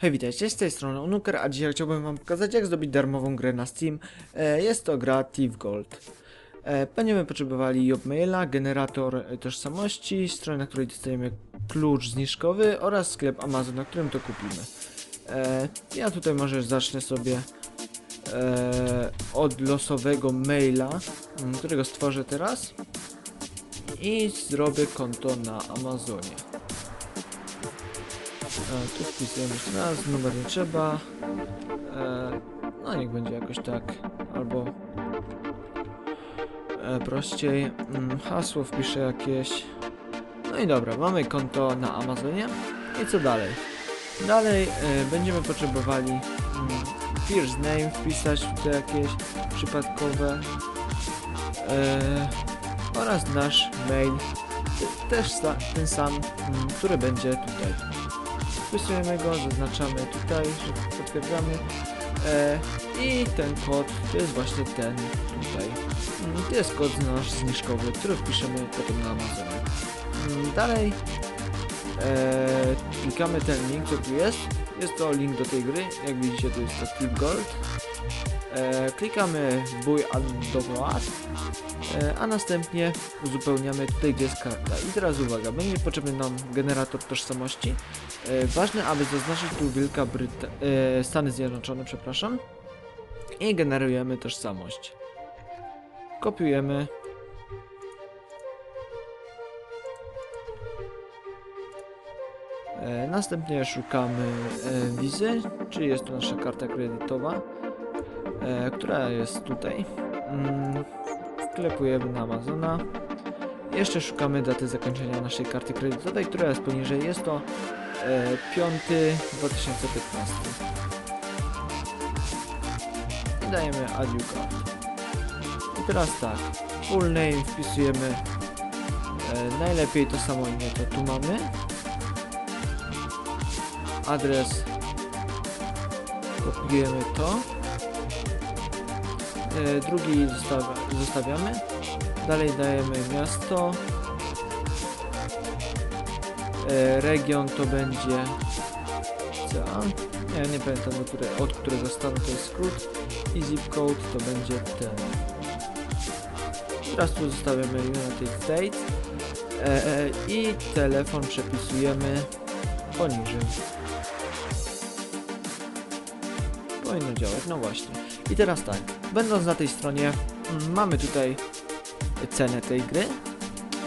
Hej, witajcie, z tej strony Unuker, a dzisiaj chciałbym wam pokazać jak zdobyć darmową grę na Steam. E, jest to gra Thief Gold. E, będziemy potrzebowali Jobmaila, generator e, tożsamości, stronę, na której dostajemy klucz zniżkowy oraz sklep Amazon, na którym to kupimy. Ja tutaj może zacznę sobie od losowego maila, którego stworzę teraz i zrobię konto na Amazonie. Tu wpisujemy jeszcze raz, numer nie trzeba. E, no niech będzie jakoś tak, albo e, prościej. Mm, hasło wpiszę jakieś. No i dobra, mamy konto na Amazonie. I co dalej? Dalej e, będziemy potrzebowali mm, first name wpisać tutaj jakieś przypadkowe e, oraz nasz mail te- też ten sam, mm, który będzie tutaj wpisujemy go, zaznaczamy tutaj, że potwierdzamy e, i ten kod to jest właśnie ten tutaj. Mm, To jest kod nasz zniżkowy, który wpiszemy potem na Amazonie. Mm, Dalej e, klikamy ten link, co tu jest. Jest to link do tej gry, jak widzicie to jest to Clip Gold. E, klikamy w bój download, e, a następnie uzupełniamy tutaj, gdzie jest karta. I teraz uwaga, będzie potrzebny nam generator tożsamości. E, ważne, aby zaznaczyć tu Wielka Bryta e, Stany Zjednoczone, przepraszam. I generujemy tożsamość. Kopiujemy. Następnie szukamy e, wizy, czyli jest to nasza karta kredytowa, e, która jest tutaj. Mm, wklepujemy na Amazona. Jeszcze szukamy daty zakończenia naszej karty kredytowej, która jest poniżej. Jest to e, 5 2015. I dajemy add new card. I teraz tak, full name wpisujemy e, najlepiej to samo imię, to tu mamy. Adres kopiujemy to. E, drugi zostawia, zostawiamy. Dalej dajemy miasto. E, region to będzie CA. Nie, pamiętam od, które, od którego stanu to jest skrót. I zip code to będzie ten. Teraz tu zostawiamy United States. E, e, I telefon przepisujemy poniżej. Powinno działać, no właśnie. I teraz tak, będąc na tej stronie, mm, mamy tutaj cenę tej gry,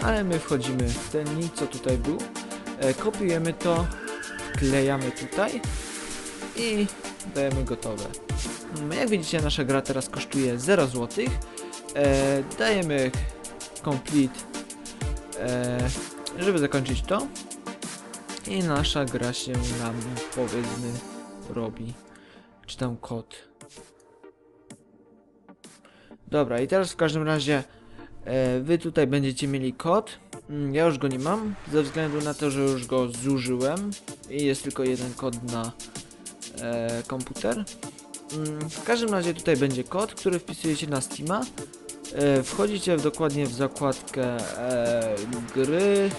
ale my wchodzimy w ten link, co tutaj był, e, kopiujemy to, wklejamy tutaj i dajemy gotowe. Mm, Jak widzicie, nasza gra teraz kosztuje 0 zł. E, dajemy complete, e, żeby zakończyć to. I nasza gra się nam, powiedzmy, robi. Czy tam kod. Dobra, i teraz w każdym razie e, wy tutaj będziecie mieli kod. Mm, Ja już go nie mam, ze względu na to, że już go zużyłem i jest tylko jeden kod na e, komputer. Mm, W każdym razie tutaj będzie kod, który wpisujecie na Steama. E, Wchodzicie w, dokładnie w zakładkę e, gry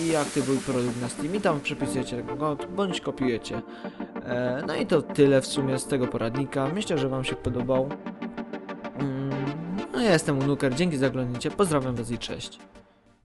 i aktywuj produkt na Steam i tam przepisujecie kod bądź kopiujecie. E, No i to tyle w sumie z tego poradnika. Myślę, że Wam się podobał. Mm, No ja jestem Unuker, dzięki za oglądnięcie, pozdrawiam Was i cześć.